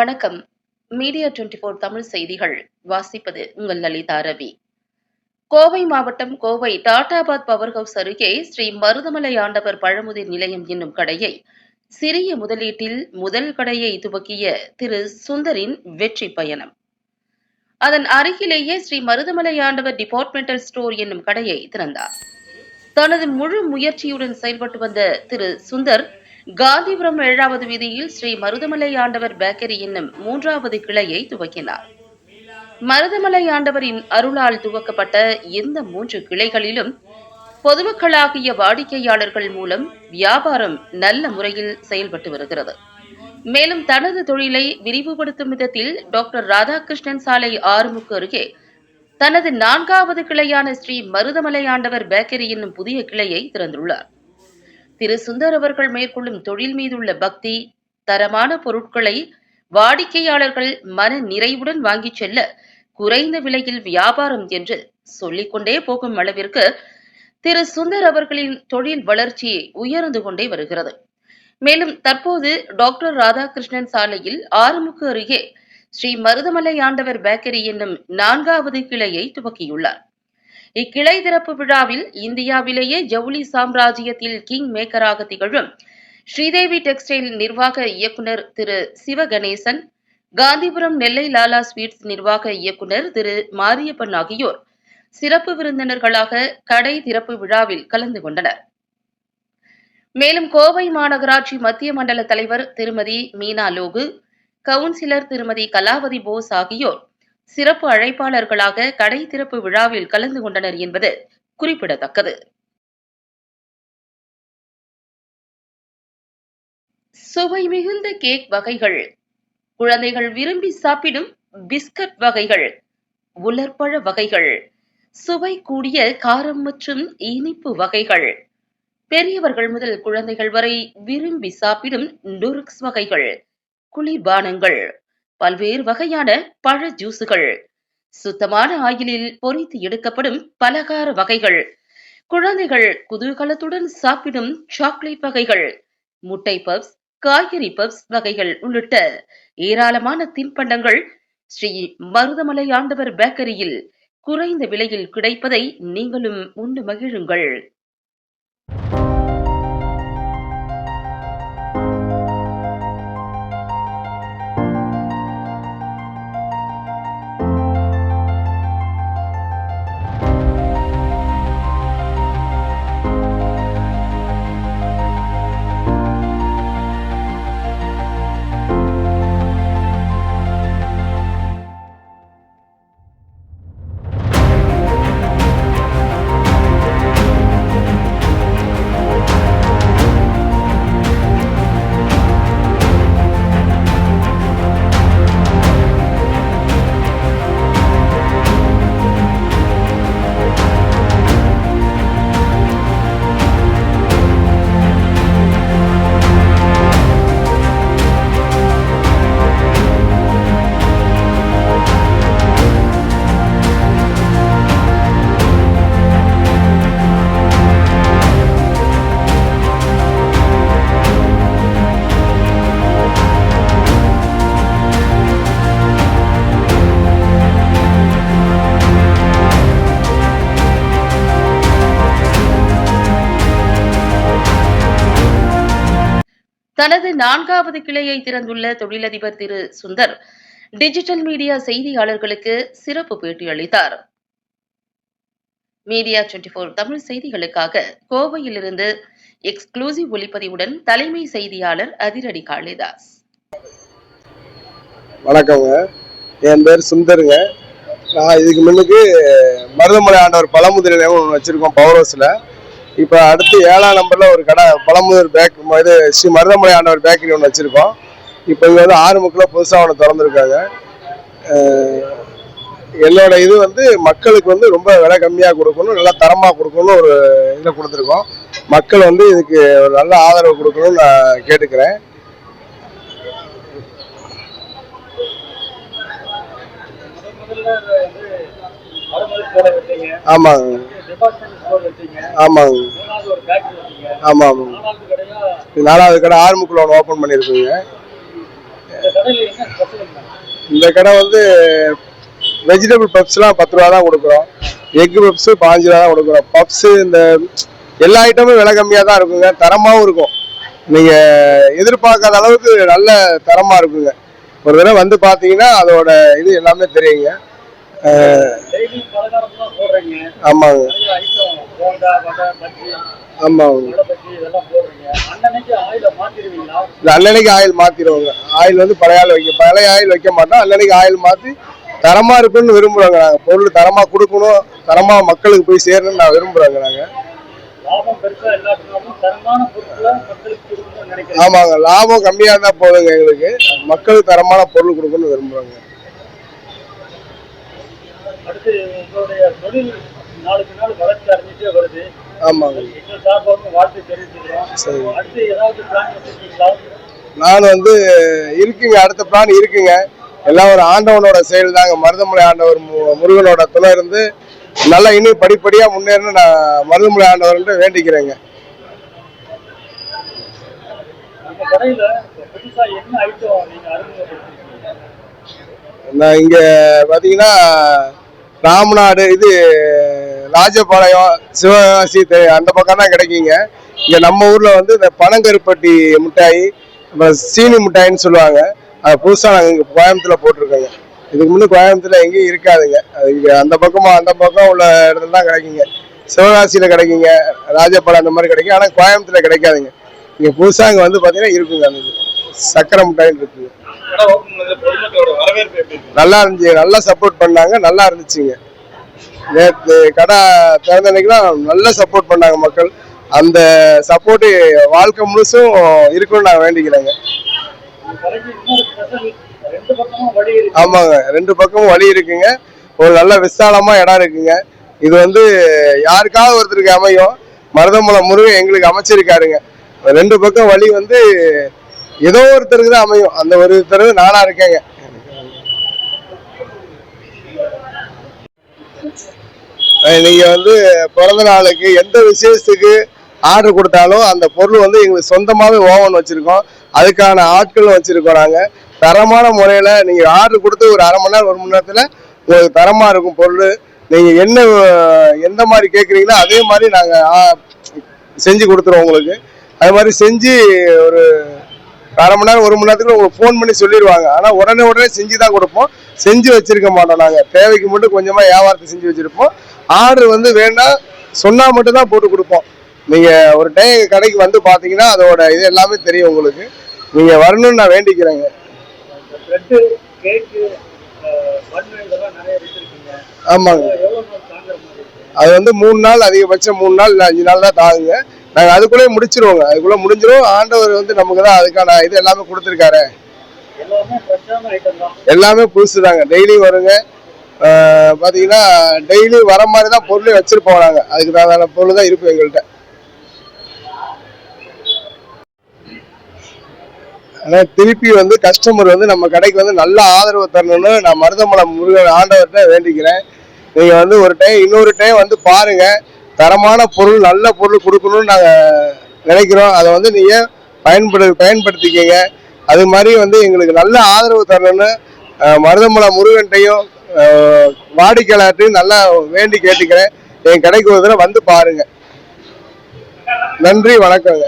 வணக்கம். Media twenty four Tamil செய்திகள். வாசிப்பது உங்கள் லலிதா ரவி. கோவை மாவட்டம் கோவை டாடாபாத் பவர் ஹவுஸ் அருகே ஸ்ரீ மருதமலை ஆண்டவர் பழமுதிர் நிலையம் என்னும் கடையை சிறிய முதலீட்டில் முதல் கடையை துவக்கிய திரு சுந்தரின் வெற்றி பயணம். அதன் அருகிலேயே ஸ்ரீ மருதமலை ஆண்டவர் டிபார்ட்மெண்டல் ஸ்டோர் என்னும் கடையை திறந்தார். தனது முழு முயற்சியுடன் செயல்பட்டு வந்த திரு சுந்தர் காந்திபுரம் ஏழாவது வீதியில் ஸ்ரீ மருதமலை ஆண்டவர் பேக்கரி என்னும் மூன்றாவது கிளையை துவக்கினார். மருதமலை ஆண்டவரின் அருளால் துவக்கப்பட்ட இந்த மூன்று கிளைகளிலும் பொதுமக்களாகிய வாடிக்கையாளர்கள் மூலம் வியாபாரம் நல்ல முறையில் செயல்பட்டு வருகிறது. மேலும் தனது தொழிலை விரிவுபடுத்தும் விதத்தில் டாக்டர் ராதாகிருஷ்ணன் சாலை ஆறுமுக்கு அருகே தனது நான்காவது கிளையான ஸ்ரீ மருதமலை ஆண்டவர் பேக்கரி என்னும் புதிய கிளையை திறந்துள்ளார். திரு சுந்தர் அவர்கள் மேற்கொள்ளும் தொழில் மீதுள்ள பக்தி தரமான பொருட்களை வாடிக்கையாளர்கள் மன நிறைவுடன் வாங்கிச் செல்ல குறைந்த விலையில் வியாபாரம் என்று சொல்லிக்கொண்டே போகும் அளவிற்கு திரு சுந்தர் அவர்களின் தொழில் வளர்ச்சி உயர்ந்து கொண்டே வருகிறது. மேலும் தற்போது டாக்டர் ராதாகிருஷ்ணன் சாலையில் ஆறுமுக்கு அருகே ஸ்ரீ மருதமலை ஆண்டவர் பேக்கரி என்னும் நான்காவது கிளையை துவக்கியுள்ளார். இக்கிளை திறப்பு விழாவில் இந்தியாவிலேயே ஜவுளி சாம்ராஜ்யத்தில் கிங் மேக்கராக திகழும். ஸ்ரீதேவி டெக்ஸ்டைல் நிர்வாக இயக்குனர் திரு சிவகணேசன் காந்திபுரம் நெல்லை லாலா ஸ்வீட்ஸ் நிர்வாக இயக்குனர் திரு மாரியப்பன் ஆகியோர் சிறப்பு விருந்தினர்களாக கடை திறப்பு விழாவில் கலந்து கொண்டனர். மேலும் கோவை மாநகராட்சி மத்திய மண்டல தலைவர் திருமதி மீனா லோகு கவுன்சிலர் திருமதி கலாவதி போஸ் ஆகியோர் சிறப்பு அழைப்பாளர்களாக கடை திறப்பு விழாவில் கலந்து கொண்டனர் என்பது குறிப்பிடத்தக்கது. சுவை மிகுந்த கேக் வகைகள் குழந்தைகள் விரும்பி சாப்பிடும் பிஸ்கட் வகைகள் உலர்பழ வகைகள் சுவை கூடிய காரம் மற்றும் இனிப்பு வகைகள் பெரியவர்கள் முதல் குழந்தைகள் வரை விரும்பி சாப்பிடும் நுருக்ஸ் வகைகள் குளிர்பானங்கள் பல்வேறு வகையான பழ ஜூஸுகள். சுத்தமான ஆயிலில் பொரித்து எடுக்கப்படும் பலகார வகைகள். குழந்தைகள் குதூகலத்துடன் சாப்பிடும் சாக்லேட் வகைகள். முட்டை பப்ஸ் காய்கறி பப்ஸ் வகைகள் உள்ளிட்ட ஏராளமான தின்பண்டங்கள் ஸ்ரீ மருதமலை ஆண்டவர் பேக்கரியில் குறைந்த விலையில் கிடைப்பதை நீங்களும் உண்டு மகிழுங்கள். தனது நான்காவது கிளையை திறந்துள்ள தொழிலதிபர் திரு சுந்தர் டிஜிட்டல் மீடியா செய்தியாளர்களுக்கு சிறப்பு பேட்டி அளித்தார். மீடியா டுவெண்டி ஃபோர் தமிழ் செய்திகளுக்காக கோவையிலிருந்து எக்ஸ்க்ளூசிவ் ஒளிப்பதிவுடன் தலைமை செய்தியாளர் அதிரடி காளிதாஸ். வணக்கங்க. என் பேர் சுந்தருங்க. நான் இதுக்கு முன்னுக்கு மருதமலை ஆண்டவர் பழமுதிர் வச்சிருக்கோம் ஒன்று வச்சுருக்கோம் பவர் ஹவுஸில் இப்போ அடுத்து ஏழாம் நம்பரில் ஒரு கடை பழமுதிர் பேக் இது ஸ்ரீ மருதமலை ஆண்டவர் பேக்கரி ஒன்று வச்சுருக்கோம். இப்போ இங்கே வந்து ஆறு முக்கில் புதுசாக ஒன்று திறந்துருக்காங்க. என்னோட இது வந்து மக்களுக்கு வந்து ரொம்ப விலை கம்மியாக கொடுக்கணும் நல்லா தரமாக கொடுக்கணும் ஒரு இதில் கொடுத்துருக்கோம். மக்கள் வந்து இதுக்கு ஒரு நல்ல ஆதரவு கொடுக்கணும்னு நான் கேட்டுக்கிறேன். ஆமாங்க. ஆமாங்க. ஆமாம் ஆமாம். நாலாவது கடை ஆறுமுக்குள்ள ஒன்று ஓப்பன் பண்ணியிருக்குங்க. இந்த கடை வந்து வெஜிடபிள் பப்ஸ்லாம் பத்து ரூபா தான் கொடுக்குறோம். எக் பப்ஸ் பாஞ்சு ரூபா தான் கொடுக்குறோம். பப்ஸ் இந்த எல்லா ஐட்டமும் விலை கம்மியாக தான் இருக்குங்க. தரமாகவும் இருக்கும். நீங்கள் எதிர்பார்க்காத அளவுக்கு நல்ல தரமாக இருக்குங்க. ஒரு தடவை வந்து பார்த்தீங்கன்னா அதோட இது எல்லாமே தெரியுங்க. ஆமாங்க. ஆமாங்க. அன்னன்னைக்கு ஆயில மாத்திடுவோங்க. ஆயில் வந்து பழைய ஆயில் வைக்க பழைய ஆயில் வைக்க மாட்டோம். அன்னன்னைக்கு ஆயில் மாற்றி தரமா இருக்குன்னு விரும்புறோங்க நாங்கள் பொருள் தரமா கொடுக்கணும் தரமா மக்களுக்கு போய் சேரணும்னு நான் விரும்புறோங்க நினைக்கிறேன். ஆமாங்க. லாபம் கம்மியாக இருந்தால் போதுங்க எங்களுக்கு. மக்களுக்கு தரமான பொருள் கொடுக்கணும்னு விரும்புறோங்க. அடுத்து உங்களுடைய தொழில் நாளுக்கு நாள் வளர்ச்சி அடைஞ்சிட்டே வருது. ஆமாங்க. எங்கள் சார்பாகவும் வாழ்த்து தெரிவிச்சுக்கிறோம். சரி அடுத்து ஏதாவது பிளான் வச்சிருக்கீங்களா? நான் வந்து இருக்குங்க அடுத்த பிளான் இருக்குங்க. எல்லாம் ஒரு ஆண்டவனோட செயல் தாங்க. மருதமலை ஆண்டவர் முருகனோட துணை இருந்து நல்லா இன்னும் படிப்படியா முன்னேறணும் நான் மருதமலை ஆண்டவர்கிட்ட வேண்டிக்கிறேங்க. நான் இங்க பாத்தீங்கன்னா ராமநாடு இது ராஜபாளையம் சிவகாசி தெ- அந்த பக்கம் தான் கிடைக்குங்க. இங்க நம்ம ஊர்ல வந்து இந்த பனங்கருப்பட்டி மிட்டாய் சீனி மிட்டாயின்னு சொல்லுவாங்க. அது புதுசா நாங்க இங்க கோயம்புத்தூர்ல போட்டிருக்கோங்க. இதுக்கு முன்னே கோயம்புத்தூர்ல எங்கேயும் இருக்காதுங்க. அது இங்க அந்த பக்கமாக அந்த பக்கம் உள்ள இடத்துல தான் கிடைக்குங்க. சிவகாசியில கிடைக்குங்க ராஜபாளையம் அந்த மாதிரி கிடைக்கும். ஆனா கோயம்புத்தூர்ல கிடைக்காதுங்க. இங்க புதுசா இங்கே வந்து பாத்தீங்கன்னா இருக்குங்க அந்த இது. சக்கரை மிட்டாயின்னு இருக்கு. நல்லா இருந்துச்சு. நல்லா சப்போர்ட் பண்ணாங்க. நல்லா இருந்துச்சுங்க. நேற்று கடை திறந்த அன்னைக்குலாம் நல்லா சப்போர்ட் பண்ணாங்க மக்கள். அந்த சப்போர்ட் வாழ்க்கை முழுசும் இருக்கும்னு நான் வேண்டிக்கிறேங்க. ஆமாங்க. ரெண்டு பக்கமும் வழி இருக்குங்க. ஒரு நல்ல விசாலமா இடம் இருக்குங்க. இது வந்து யாருக்காவது ஒருத்தருக்கு அமையும். மருதமலை முருகன் எங்களுக்கு அமைச்சிருக்காருங்க. ரெண்டு பக்கம் வழி வந்து ஏதோ ஒருத்தருக்கு தான் அமையும். அந்த ஒருத்தர் நானா இருக்கேங்க. நீங்க வந்து பிறந்த நாளுக்கு எந்த விசேஷத்துக்கு ஆர்டர் கொடுத்தாலும் அந்த பொருள் வந்து எங்களுக்கு சொந்தமாவே ஓவன் வச்சிருக்கோம். அதுக்கான ஆட்களும் வச்சிருக்கோம் நாங்க. தரமான முறையில நீங்க ஆர்டர் கொடுத்து ஒரு அரை மணி நேரம் ஒரு மணி நேரத்துல உங்களுக்கு தரமா இருக்கும் பொருள். நீங்க என்ன எந்த மாதிரி கேக்குறீங்களோ அதே மாதிரி நாங்க செஞ்சு கொடுத்துருவோம் உங்களுக்கு. அது மாதிரி செஞ்சு ஒரு அரை மணி நேரம் ஒரு மணி நேரத்துக்கு உங்களுக்கு ஃபோன் பண்ணி சொல்லிடுவாங்க ஆனால் உடனே உடனே செஞ்சு தான் கொடுப்போம். செஞ்சு வச்சிருக்க மாட்டோம் நாங்கள் தேவைக்கு மட்டும் கொஞ்சமாக வியாபாரத்தை செஞ்சு வச்சிருப்போம். ஆர்டர் வந்து வேணாம் சொன்னால் மட்டும் தான் போட்டு கொடுப்போம். நீங்கள் ஒரு டைம் எங்கள் கடைக்கு வந்து பார்த்தீங்கன்னா அதோட இது எல்லாமே தெரியும் உங்களுக்கு. நீங்கள் வரணும்னு நான் வேண்டிக்கிறேங்க. வச்சிருக்கீங்க. ஆமாங்க. அது வந்து மூணு நாள் அதிகபட்சம் மூணு நாள் இல்லை அஞ்சு நாள் தான் தாங்குங்க. நாங்கள் அதுக்குள்ளே முடிச்சிருவோங்க. அதுக்குள்ளே முடிஞ்சிடும் ஆண்டவர் வந்து நமக்கு தான் அதுக்கான இது எல்லாமே கொடுத்துருக்காரு. எல்லாமே புதுசு தாங்க டெய்லி வருங்க. ஆஹ் பாத்தீங்கன்னா டெய்லி வர மாதிரி தான் பொருளே வச்சுருப்போம் நாங்கள் அதுக்கு தான் பொருள் தான் இருக்கும் எங்கள்கிட்ட. ஆனால் திருப்பி வந்து கஸ்டமர் வந்து நம்ம கடைக்கு வந்து நல்ல ஆதரவு தரணும்னு நான் மருதமலை முருகன் ஆண்டவர்கிட்ட வேண்டிக்கிறேன். நீங்க வந்து ஒரு டைம் இன்னொரு டைம் வந்து பாருங்க. தரமான பொருள் நல்ல பொருள் கொடுக்கணும்னு நாங்கள் நினைக்கிறோம். அதை வந்து நீங்கள் பயன்படு பயன்படுத்திக்கங்க. அது மாதிரி வந்து எங்களுக்கு நல்ல ஆதரவு தரணும்னு மருதமலை முருகன்ட்டையும் வாடிக்கையாளர்கிட்டையும் நல்லா வேண்டி கேட்டுக்கிறேன். என் கடைக்கு ஒரு தடவை வந்து பாருங்கள் நன்றி வணக்கங்க.